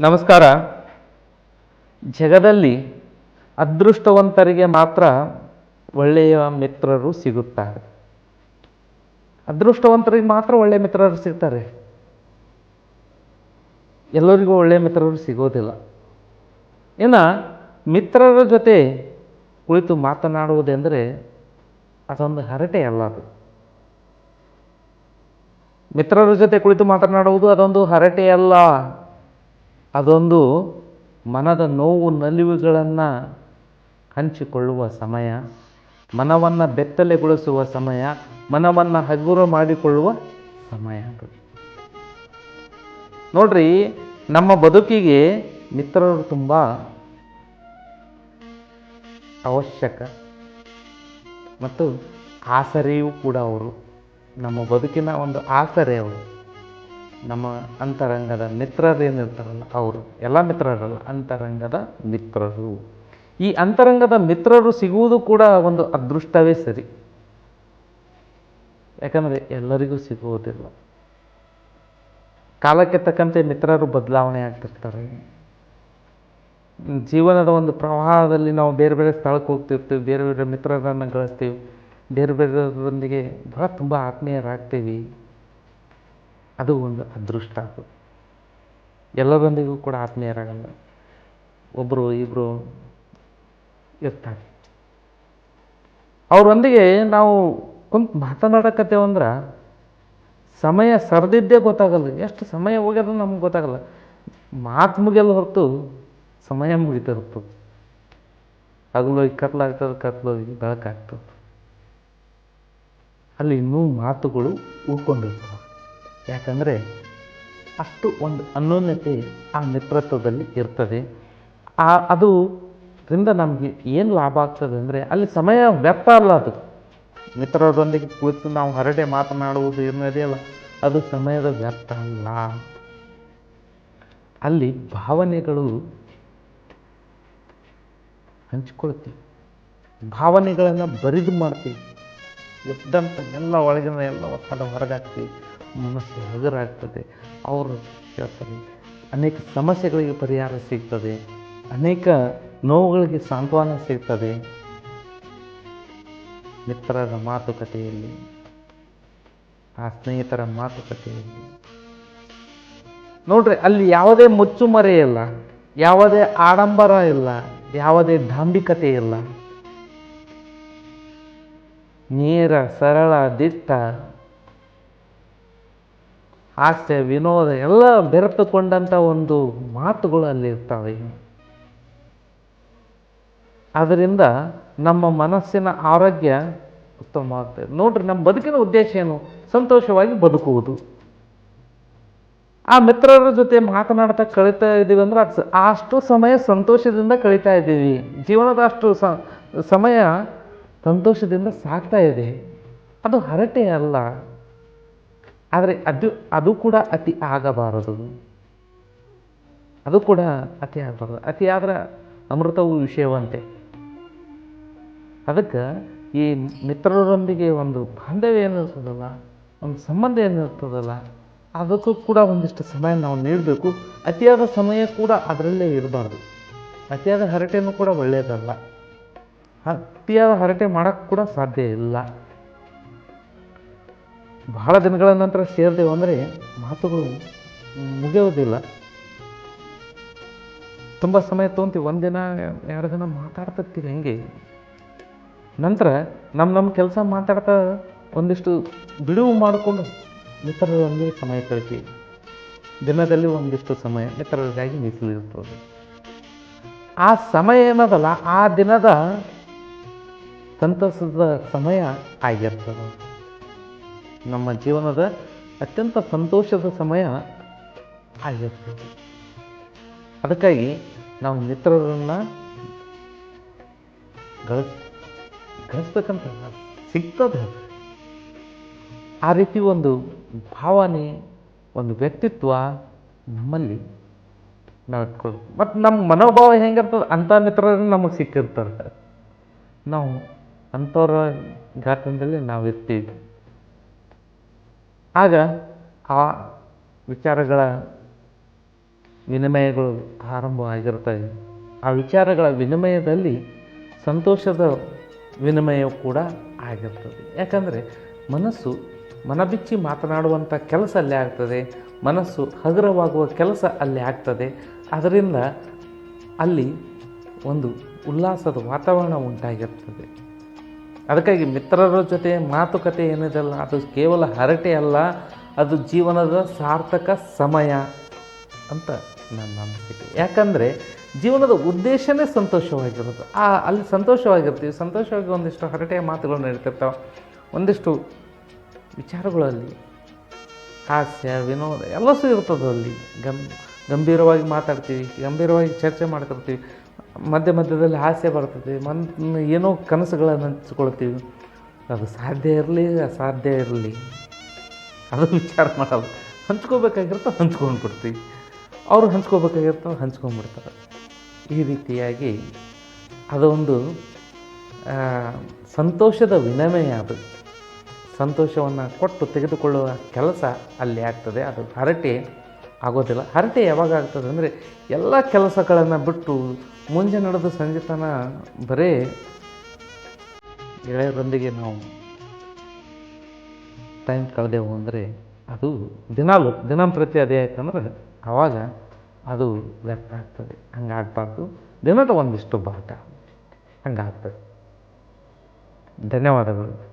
ನಮಸ್ಕಾರ. ಜಗದಲ್ಲಿ ಅದೃಷ್ಟವಂತರಿಗೆ ಮಾತ್ರ ಒಳ್ಳೆಯ ಮಿತ್ರರು ಸಿಗುತ್ತಾರೆ. ಅದೃಷ್ಟವಂತರಿಗೆ ಮಾತ್ರ ಒಳ್ಳೆಯ ಮಿತ್ರರು ಸಿಗ್ತಾರೆ. ಎಲ್ಲರಿಗೂ ಒಳ್ಳೆಯ ಮಿತ್ರರು ಸಿಗೋದಿಲ್ಲ. ಇನ್ನು ಮಿತ್ರರ ಜೊತೆ ಕುಳಿತು ಮಾತನಾಡುವುದೆಂದರೆ ಅದೊಂದು ಹರಟೆ ಅಲ್ಲ ಅದು. ಮಿತ್ರರ ಜೊತೆ ಕುಳಿತು ಮಾತನಾಡುವುದು ಅದೊಂದು ಹರಟೆ ಅಲ್ಲ. ಅದೊಂದು ಮನದ ನೋವು ನಲಿವುಗಳನ್ನು ಹಂಚಿಕೊಳ್ಳುವ ಸಮಯ, ಮನವನ್ನು ಬೆತ್ತಲೆಗೊಳಿಸುವ ಸಮಯ, ಮನವನ್ನು ಹಗುರ ಮಾಡಿಕೊಳ್ಳುವ ಸಮಯ ನೋಡ್ರಿ, ನಮ್ಮ ಬದುಕಿಗೆ ಮಿತ್ರರು ತುಂಬ ಅವಶ್ಯಕ ಮತ್ತು ಆಸರೆಯೂ ಕೂಡ ಅವರು. ನಮ್ಮ ಬದುಕಿನ ಒಂದು ಆಸರೆ ಅವರು. ನಮ್ಮ ಅಂತರಂಗದ ಮಿತ್ರರೇನಿರ್ತಾರಲ್ಲ ಅವರು. ಎಲ್ಲ ಮಿತ್ರರಲ್ಲ, ಅಂತರಂಗದ ಮಿತ್ರರು. ಈ ಅಂತರಂಗದ ಮಿತ್ರರು ಸಿಗುವುದು ಕೂಡ ಒಂದು ಅದೃಷ್ಟವೇ ಸರಿ. ಯಾಕಂದರೆ ಎಲ್ಲರಿಗೂ ಸಿಗುವುದಿಲ್ಲ. ಕಾಲಕ್ಕೆ ತಕ್ಕಂತೆ ಮಿತ್ರರು ಬದಲಾವಣೆ ಆಗ್ತಿರ್ತಾರೆ. ಜೀವನದ ಒಂದು ಪ್ರವಾಹದಲ್ಲಿ ನಾವು ಬೇರೆ ಬೇರೆ ಸ್ಥಳಕ್ಕೆ ಹೋಗ್ತಿರ್ತೀವಿ, ಬೇರೆ ಬೇರೆ ಮಿತ್ರರನ್ನು ಗಳಿಸ್ತೀವಿ, ಬೇರೆ ಬೇರೆಯವರೊಂದಿಗೆ ಭಾಳ ತುಂಬ ಆತ್ಮೀಯರಾಗ್ತೀವಿ. ಅದು ಒಂದು ಅದೃಷ್ಟ ಅದು. ಎಲ್ಲರೊಂದಿಗೂ ಕೂಡ ಆತ್ಮೀಯರಾಗಲ್ಲ. ಒಬ್ಬರು ಇಬ್ಬರು ಇರ್ತಾರೆ. ಅವರೊಂದಿಗೆ ನಾವು ಕುಂತು ಮಾತನಾಡಕತ್ತೇವಂದ್ರೆ ಸಮಯ ಸರಿದಿದ್ದೇ ಗೊತ್ತಾಗಲ್ಲ ಎಷ್ಟು ಸಮಯ ಹೋಗ್ಯದ ನಮ್ಗೆ ಗೊತ್ತಾಗಲ್ಲ. ಮಾತು ಮುಗಿಯಲ್ಲ ಹೊರತು ಸಮಯ ಮುಗಿತಿರ್ತದೆ ಹಗಲೋಗಿ ಕತ್ಲಾಗ್ತದೆ ಕತ್ಲೋಗಿ ಬೆಳಕಾಗ್ತದೆ. ಅಲ್ಲಿ ಇನ್ನೂ ಮಾತುಗಳು ಉಳ್ಕೊಂಡಿರ್ತವೆ. ಯಾಕಂದರೆ ಅಷ್ಟು ಒಂದು ಅನ್ಯೋನ್ಯತೆ ಆ ಮಿತ್ರತ್ವದಲ್ಲಿ ಇರ್ತದೆ. ಆ, ಅದು ಇದರಿಂದ ನಮಗೆ ಏನು ಲಾಭ ಆಗ್ತದೆ ಅಂದರೆ ಅಲ್ಲಿ ಸಮಯ ವ್ಯರ್ಥ ಅಲ್ಲ ಅದು. ಮಿತ್ರರೊಂದಿಗೆ ಕುಳಿತು ನಾವು ಹರಟೆ ಮಾತನಾಡುವುದು ಅಲ್ಲ, ಅದು ಸಮಯದ ವ್ಯರ್ಥ ಅಲ್ಲ. ಅಲ್ಲಿ ಭಾವನೆಗಳು ಹಂಚ್ಕೊಳ್ತೀವಿ ಭಾವನೆಗಳನ್ನು ಬರಿದು ಮಾಡ್ತೀವಿ. ಎದ್ದಂಥ ಎಲ್ಲ ಒಳಗಿನ ಎಲ್ಲ ಒತ್ತಡ ಹೊರಗಾಗ್ತೀವಿ ಮನಸ್ಸು ಹಗುರಾಗ್ತದೆ. ಅವರು ಹೇಳ್ತಾರೆ ಅನೇಕ ಸಮಸ್ಯೆಗಳಿಗೆ ಪರಿಹಾರ ಸಿಗ್ತದೆ, ಅನೇಕ ನೋವುಗಳಿಗೆ ಸಾಂತ್ವನ ಸಿಗ್ತದೆ. ಮಿತ್ರರ ಮಾತುಕತೆಯಲ್ಲಿ, ಆ ಸ್ನೇಹಿತರ ಮಾತುಕತೆಯಲ್ಲಿ. ನೋಡ್ರಿ, ಅಲ್ಲಿ ಯಾವುದೇ ಮುಚ್ಚುಮರೆ ಇಲ್ಲ, ಯಾವುದೇ ಆಡಂಬರ ಇಲ್ಲ, ಯಾವುದೇ ದಾಂಭಿಕತೆ ಇಲ್ಲ. ನೇರ, ಸರಳ, ದಿಟ್ಟ ಹಾಸ್ಯ ವಿನೋದ ಎಲ್ಲ ಬೆರೆತುಕೊಂಡಂಥ ಒಂದು ಮಾತುಗಳು ಅಲ್ಲಿ ಇರ್ತವೆ ಅದರಿಂದ ನಮ್ಮ ಮನಸ್ಸಿನ ಆರೋಗ್ಯ ಉತ್ತಮವಾಗ್ತದೆ. ನೋಡ್ರಿ, ನಮ್ಮ ಬದುಕಿನ ಉದ್ದೇಶ ಏನು? ಸಂತೋಷವಾಗಿ ಬದುಕುವುದು. ಆ ಮಿತ್ರರ ಜೊತೆ ಮಾತನಾಡ್ತಾ ಕಳೀತಾ ಇದ್ದೀವಿ ಅಂದ್ರೆ ಅದು ಅಷ್ಟು ಸಮಯ ಸಂತೋಷದಿಂದ ಕಳೀತಾ ಇದ್ದೀವಿ ಜೀವನದ ಅಷ್ಟು ಸಮಯ ಸಂತೋಷದಿಂದ ಸಾಕ್ತಾ ಇದೆ. ಅದು ಹರಟೆ ಅಲ್ಲ ಆದರೆ ಅದು ಅದು ಕೂಡ ಅತಿ ಆಗಬಾರದು. ಅದು ಕೂಡ ಅತಿ ಆಗಬಾರದು. ಅತಿ ಆದ್ರೆ ಅಮೃತವು ವಿಷಯವಂತೆ. ಅದಕ್ಕೆ ಈ ಮಿತ್ರರೊಂದಿಗೆ ಒಂದು ಬಾಂಧವ್ಯ ಏನಿರ್ತದಲ್ಲ, ಒಂದು ಸಂಬಂಧ ಏನಿರ್ತದಲ್ಲ, ಅದಕ್ಕೂ ಕೂಡ ಒಂದಿಷ್ಟು ಸಮಯ ನಾವು ನೀಡಬೇಕು. ಅತಿಯಾದ ಸಮಯ ಕೂಡ ಅದರಲ್ಲೇ ಇರಬಾರ್ದು. ಅತಿಯಾದ ಹರಟೆನೂ ಕೂಡ ಒಳ್ಳೆಯದಲ್ಲ. ಅತಿಯಾದ ಹರಟೆ ಮಾಡೋಕ್ಕೆ ಕೂಡ ಸಾಧ್ಯ ಇಲ್ಲ. ಬಹಳ ದಿನಗಳ ನಂತರ ಸೇರಿದೆವು ಅಂದರೆ ಮಾತುಗಳು ಮುಗಿಯೋದಿಲ್ಲ. ತುಂಬ ಸಮಯ ತೊಗೊಂತೀವಿ ದಿನ ಎರಡು ದಿನ ಮಾತಾಡ್ತಿರ್ತೀವಿ ಹೆಂಗೆ. ನಂತರ ನಮ್ಮ ನಮ್ಮ ಕೆಲಸ ಮಾತಾಡ್ತಾ ಒಂದಿಷ್ಟು ಬಿಡುವು ಮಾಡಿಕೊಂಡು ಮಿತ್ರರೊಂದಿಗೆ ಸಮಯ ಕಳಿತೀವಿ. ದಿನದಲ್ಲಿ ಒಂದಿಷ್ಟು ಸಮಯ ಮಿತ್ರರಿಗಾಗಿ ಮೀಸಲಿರ್ತದೆ ಆ ಸಮಯ ಏನದಲ್ಲ, ಆ ದಿನದ ಸಂತಸದ ಸಮಯ ಆಗಿರ್ತದೆ. ನಮ್ಮ ಜೀವನದ ಅತ್ಯಂತ ಸಂತೋಷದ ಸಮಯ ಆಗಿರ್ತದೆ ಅದಕ್ಕಾಗಿ ನಾವು ಮಿತ್ರರನ್ನು ಗಳಿಸ್, ಗಳಿಸ್ಬೇಕಂತ ಸಿಗ್ತದೆ ಆ ರೀತಿ ಒಂದು ಭಾವನೆ, ಒಂದು ವ್ಯಕ್ತಿತ್ವ ನಮ್ಮಲ್ಲಿ ನಾವು ಇಟ್ಕೊಳ್ಬೇಕು ಮತ್ತು ನಮ್ಮ ಮನೋಭಾವ ಹೆಂಗಿರ್ತದೆ ಅಂಥ ಮಿತ್ರರು ನಮಗೆ ಸಿಕ್ಕಿರ್ತಾರೆ. ನಾವು ಅಂಥವ್ರ ಘಾತನದಲ್ಲಿ ನಾವು ಇರ್ತೀವಿ ಆಗ ಆ ವಿಚಾರಗಳ ವಿನಿಮಯಗಳು ಆರಂಭವಾಗಿರ್ತವೆ ಆ ವಿಚಾರಗಳ ವಿನಿಮಯದಲ್ಲಿ ಸಂತೋಷದ ವಿನಿಮಯ ಕೂಡ ಆಗಿರ್ತದೆ. ಯಾಕಂದರೆ ಮನಸ್ಸು ಮನಬಿಚ್ಚಿ ಮಾತನಾಡುವಂಥ ಕೆಲಸ ಅಲ್ಲೇ ಆಗ್ತದೆ, ಮನಸ್ಸು ಹಗುರವಾಗುವ ಕೆಲಸ ಅಲ್ಲಿ ಆಗ್ತದೆ. ಅದರಿಂದ ಅಲ್ಲಿ ಒಂದು ಉಲ್ಲಾಸದ ವಾತಾವರಣ ಉಂಟಾಗಿರ್ತದೆ. ಅದಕ್ಕಾಗಿ ಮಿತ್ರರ ಜೊತೆ ಮಾತುಕತೆ ಏನಿದೆಲ್ಲ ಅದು ಕೇವಲ ಹರಟೆ ಅಲ್ಲ, ಅದು ಜೀವನದ ಸಾರ್ಥಕ ಸಮಯ ಅಂತ ನನ್ನ ಅನಿಸಿಕೆ. ಯಾಕಂದರೆ ಜೀವನದ ಉದ್ದೇಶನೇ ಸಂತೋಷವಾಗಿರೋದು. ಆ, ಅಲ್ಲಿ ಸಂತೋಷವಾಗಿರ್ತೀವಿ. ಸಂತೋಷವಾಗಿ ಒಂದಿಷ್ಟು ಹರಟೆಯ ಮಾತುಗಳು ನಡೀತಿರ್ತಾವೆ ಒಂದಿಷ್ಟು ವಿಚಾರಗಳಲ್ಲಿ ಹಾಸ್ಯ, ವಿನೋದ, ಎಲ್ಲಸೂ ಇರ್ತದೆ ಅಲ್ಲಿ. ಗಂ, ಗಂಭೀರವಾಗಿ ಮಾತಾಡ್ತೀವಿ, ಗಂಭೀರವಾಗಿ ಚರ್ಚೆ ಮಾಡ್ತಿರ್ತೀವಿ. ಮಧ್ಯ ಮಧ್ಯದಲ್ಲಿ ಹಾಸ್ಯ ಬರ್ತದೆ, ಮನ್, ಏನೋ ಕನಸುಗಳನ್ನು ಹಂಚ್ಕೊಳ್ತೀವಿ ಅದು ಸಾಧ್ಯ ಇರಲಿ, ಅಸಾಧ್ಯ ಇರಲಿ. ಅದು ವಿಚಾರ ಮಾಡಲ್ಲ. ಹಂಚ್ಕೋಬೇಕಾಗಿರ್ತವೆ ಹಂಚ್ಕೊಂಡು ಬಿಡ್ತೀವಿ ಅವರು ಹಂಚ್ಕೋಬೇಕಾಗಿರ್ತವೆ, ಹಂಚ್ಕೊಂಡ್ಬಿಡ್ತಾರೆ. ಈ ರೀತಿಯಾಗಿ ಅದೊಂದು ಸಂತೋಷದ ವಿನಿಮಯ ಅದು. ಸಂತೋಷವನ್ನು ಕೊಟ್ಟು ತೆಗೆದುಕೊಳ್ಳುವ ಕೆಲಸ ಅಲ್ಲಿ ಆಗ್ತದೆ. ಅದು ಹರಟೆ. ಆಗೋದಿಲ್ಲ. ಹರಟೆ ಯಾವಾಗ ಆಗ್ತದೆ ಅಂದರೆ ಎಲ್ಲ ಕೆಲಸಗಳನ್ನು ಬಿಟ್ಟು ಮುಂಜೆ ನಡೆದು ಸಂಜೆ ತನ ಬರೇ ಗೆಳೆಯರೊಂದಿಗೆ ನಾವು ಟೈಮ್ ಕಳೆದೆವು ಅಂದರೆ ಅದು ದಿನಾಲು ದಿನಂಪ್ರತಿ ಅದೇ ಆಯ್ತಂದ್ರೆ ಆವಾಗ ಅದು ವ್ಯರ್ಥ ಆಗ್ತದೆ. ಹಂಗಾಗಬಾರ್ದು. ದಿನದ ಒಂದಿಷ್ಟು ಭಾಗ ಹಂಗಾಗ್ತದೆ. ಧನ್ಯವಾದಗಳು.